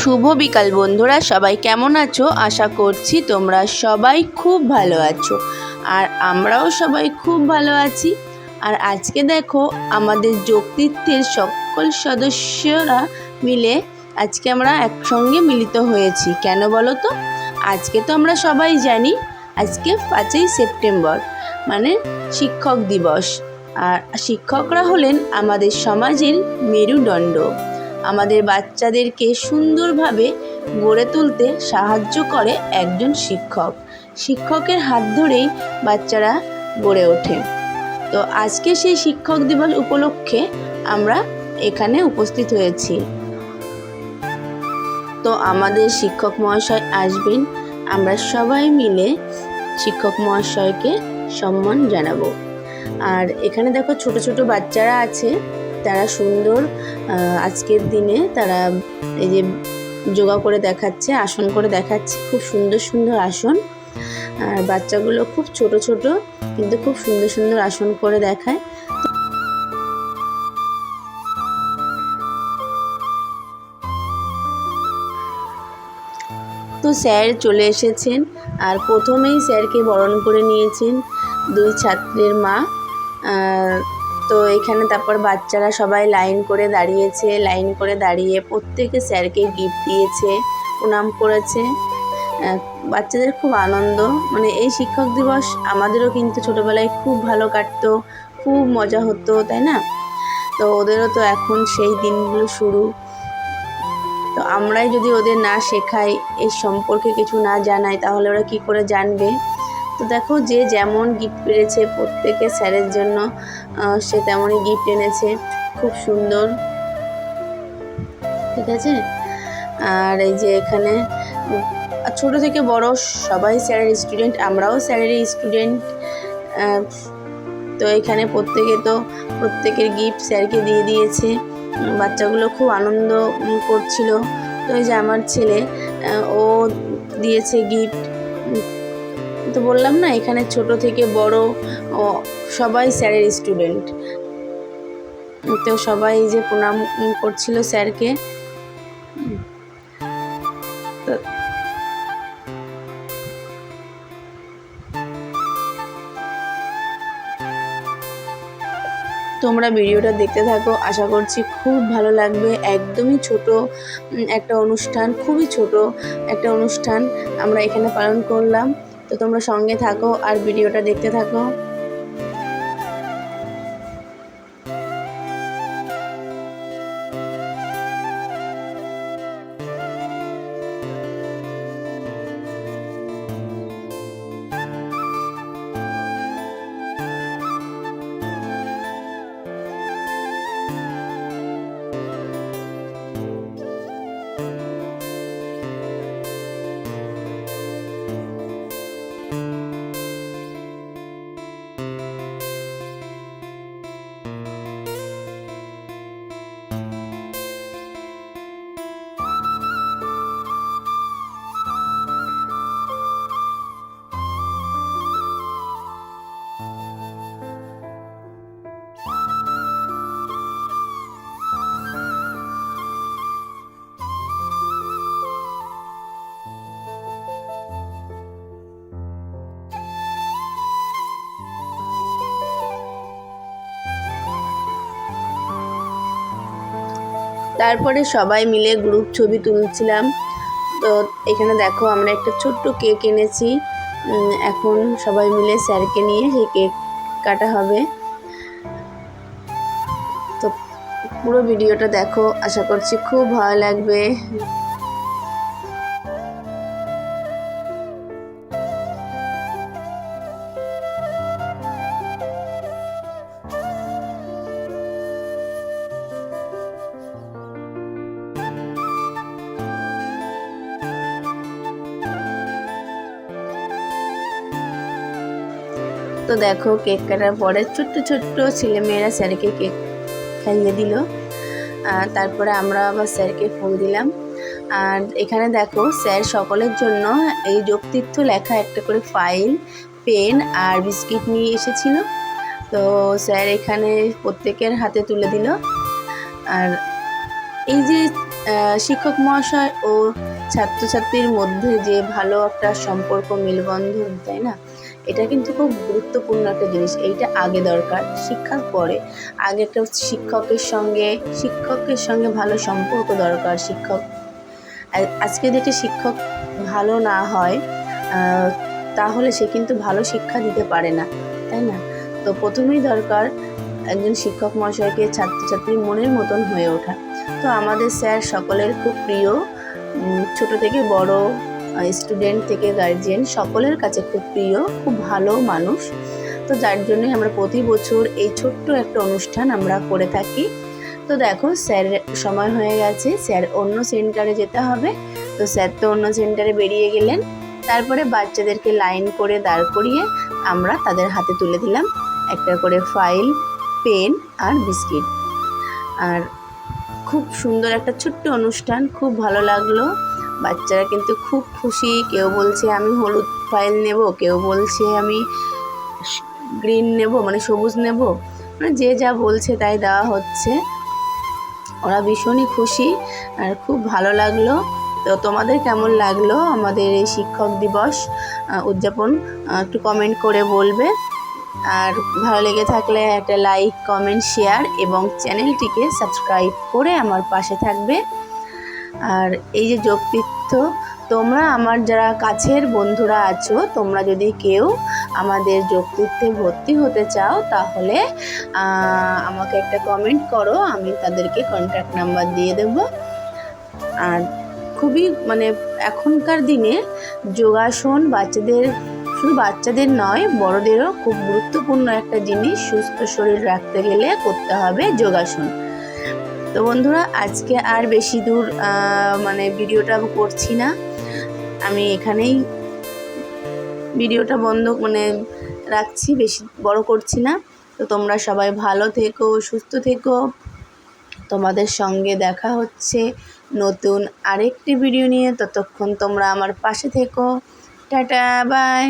শুভ বিকাল, বন্ধুরা। সবাই কেমন আছো? আশা করছি তোমরা সবাই খুব ভালো আছো আর আমরাও সবাই খুব ভালো আছি। আর আজকে দেখো, আমাদের যোগতীর্থের সকল সদস্যরা মিলে আজকে আমরা একসঙ্গে মিলিত হয়েছি। কেন বলো তো? আজকে তো আমরা সবাই জানি, আজকে পাঁচই সেপ্টেম্বর মানে শিক্ষক দিবস। আর শিক্ষকরা হলেন আমাদের সমাজের মেরুদণ্ড। আমাদের বাচ্চাদেরকে সুন্দরভাবে গড়ে তুলতে সাহায্য করে একজন শিক্ষক। শিক্ষকের হাত ধরেই বাচ্চারা গড়ে ওঠে। তো আজকে সেই শিক্ষক দিবস উপলক্ষে আমরা এখানে উপস্থিত হয়েছি। তো আমাদের শিক্ষক মহাশয় আসবেন। আমরা সবাই মিলে শিক্ষক মহাশয়কে সম্মান জানাব। আর এখানে দেখো ছোট ছোট বাচ্চারা আছে। তারা সুন্দর আজকের দিনে তারা এই যে যোগা করে দেখাচ্ছে, আসন করে দেখাচ্ছে। খুব সুন্দর সুন্দর আসন। আর বাচ্চাগুলো খুব ছোট ছোট, কিন্তু খুব সুন্দর সুন্দর আসন করে দেখায়। স্যার চলে এসেছেন আর প্রথমেই স্যারকে বরণ করে নিয়েছেন দুই ছাত্রের মা। তো এখানে তারপর বাচ্চারা সবাই লাইন করে দাঁড়িয়েছে, লাইন করে দাঁড়িয়ে প্রত্যেকে স্যারকে গিফট দিয়েছে, প্রণাম করেছে। বাচ্চাদের খুব আনন্দ। মানে এই শিক্ষক দিবস আমাদেরও কিন্তু ছোটোবেলায় খুব ভালো কাটতো, খুব মজা হতো, তাই না? তো ওদেরও তো এখন সেই দিনগুলো শুরু। তো আমরাই যদি ওদের না শেখাই, এই সম্পর্কে কিছু না জানাই, তাহলে ওরা কি করে জানবে? তো দেখো যে যেমন গিফট পেরেছে প্রত্যেকে স্যারের জন্য সে তেমনই গিফট এনেছে। খুব সুন্দর। ঠিক আছে? আর এই যে এখানে ছোট থেকে বড় সবাই স্যারের স্টুডেন্ট আমরাও স্যারেরই স্টুডেন্ট তো এখানে প্রত্যেকে তো প্রত্যেকের গিফট স্যারকে দিয়ে দিয়েছে। বাচ্চাগুলো খুব আনন্দ করছিল। তো যে আমার ছেলে ও দিয়েছে গিফট তো বললাম না, এখানে ছোট থেকে বড়, ও সবাই স্যারের স্টুডেন্ট তো সবাই যে প্রণাম করছিল স্যারকে। তো তোমরা ভিডিওটা দেখতে থাকো। আশা করছি খুব ভালো লাগবে। একদমই ছোট একটা অনুষ্ঠান, খুবই ছোট একটা অনুষ্ঠান আমরা এখানে পালন করলাম। তো তোমরা সঙ্গে থাকো আর ভিডিওটা দেখতে থাকো। তারপরে সবাই মিলে গ্রুপ ছবি তুলছিলাম। তো এখানে দেখো আমরা একটা ছোট্ট কেক এনেছি। এখন সবাই মিলে স্যারকে নিয়ে সেই কেক কাটা হবে। তো পুরো ভিডিওটা দেখো, আশা করছি খুব ভালো লাগবে। তো দেখো কেক কাটার পরে ছোট্ট ছোট্ট ছেলেমেয়েরা স্যারকে কেক খাইয়ে দিল। আর তারপরে আমরা আবার স্যারকে ফোন দিলাম। আর এখানে দেখো স্যার সকলের জন্য এই যোগতীর্থ লেখা একটা করে ফাইল, পেন আর বিস্কিট নিয়ে এসেছিল। তো স্যার এখানে প্রত্যেকের হাতে তুলে দিল। আর এই যে শিক্ষক মহাশয় ও ছাত্রছাত্রীর মধ্যে যে ভালো একটা সম্পর্ক, মেলবন্ধন, তাই না? এটা কিন্তু খুব গুরুত্বপূর্ণ একটা জিনিস। এইটা আগে দরকার শিক্ষার পরে। আগে একটা শিক্ষকের সঙ্গে শিক্ষকের সঙ্গে ভালো সম্পর্ক দরকার, শিক্ষক। আজকে দেখে শিক্ষক ভালো না হয় তাহলে সে কিন্তু ভালো শিক্ষা দিতে পারে না, তাই না? তো প্রথমেই দরকার একজন শিক্ষক মহাশয়কে ছাত্রছাত্রীর মনের মতন হয়ে ওঠা। তো আমাদের স্যার সকলের খুব প্রিয় ছোট থেকে বড় স্টুডেন্ট থেকে গার্জিয়ান সকলের কাছে খুব প্রিয়, খুব ভালো মানুষ। তো যার জন্যই আমরা প্রতি বছর এই ছোট্ট একটা অনুষ্ঠান আমরা করে থাকি। তো দেখো, স্যার সময় হয়ে গেছে, স্যার অন্য সেন্টারে যেতে হবে। তো স্যার তো অন্য সেন্টারে বেরিয়ে গেলেন। তারপরে বাচ্চাদেরকে লাইন করে দাঁড় করিয়ে আমরা তাদের হাতে তুলে দিলাম। একটা করে ফাইল পেন আর বিস্কিট আর খুব সুন্দর একটা ছোট্ট অনুষ্ঠান, খুব ভালো লাগল। বাচ্চারা কিন্তু খুব খুশি, কেউ বলছে আমি হলুদ ফাইল নেব, কেউ বলছে আমি গ্রিন নেব মানে সবুজ নেব। মানে যে যা বলছে তাই দেওয়া হচ্ছে। ওরা ভীষণই খুশি আর খুব ভালো লাগল। তো তোমাদের কেমন লাগল আমাদের এই শিক্ষক দিবস উদযাপন? একটু কমেন্ট করে বলবে। আর ভালো লেগে থাকলে একটা লাইক কমেন্ট শেয়ার এবং চ্যানেলটিকে সাবস্ক্রাইব করে আমার পাশে থাকবে। আর এই যে যোগতীর্থ, তোমরা আমার যারা কাছের বন্ধুরা আছো, তোমরা যদি কেউ আমাদের যোগতীর্থে ভর্তি হতে চাও, তাহলে আমাকে একটা কমেন্ট করো, আমি তাদেরকে কন্ট্যাক্ট নাম্বার দিয়ে দেব। আর খুবই মানে এখনকার দিনে যোগাসন বাচ্চাদের, শুধু বাচ্চাদের নয়, বড়দেরও খুব গুরুত্বপূর্ণ একটা জিনিস, সুস্থ শরীর রাখতে গেলে করতে হবে যোগাসন। তো বন্ধুরা, আজকে আর বেশি দূর মানে ভিডিওটা করছি না। আমি এখানেই ভিডিওটা বন্ধ মানে রাখছি, বেশি বড় করছি না। তো তোমরা সবাই ভালো থেকো, সুস্থ থেকো। তোমাদের সঙ্গে দেখা হচ্ছে নতুন আরেকটি ভিডিও নিয়ে। ততক্ষণ তোমরা আমার পাশে থেকো। Tata, bye.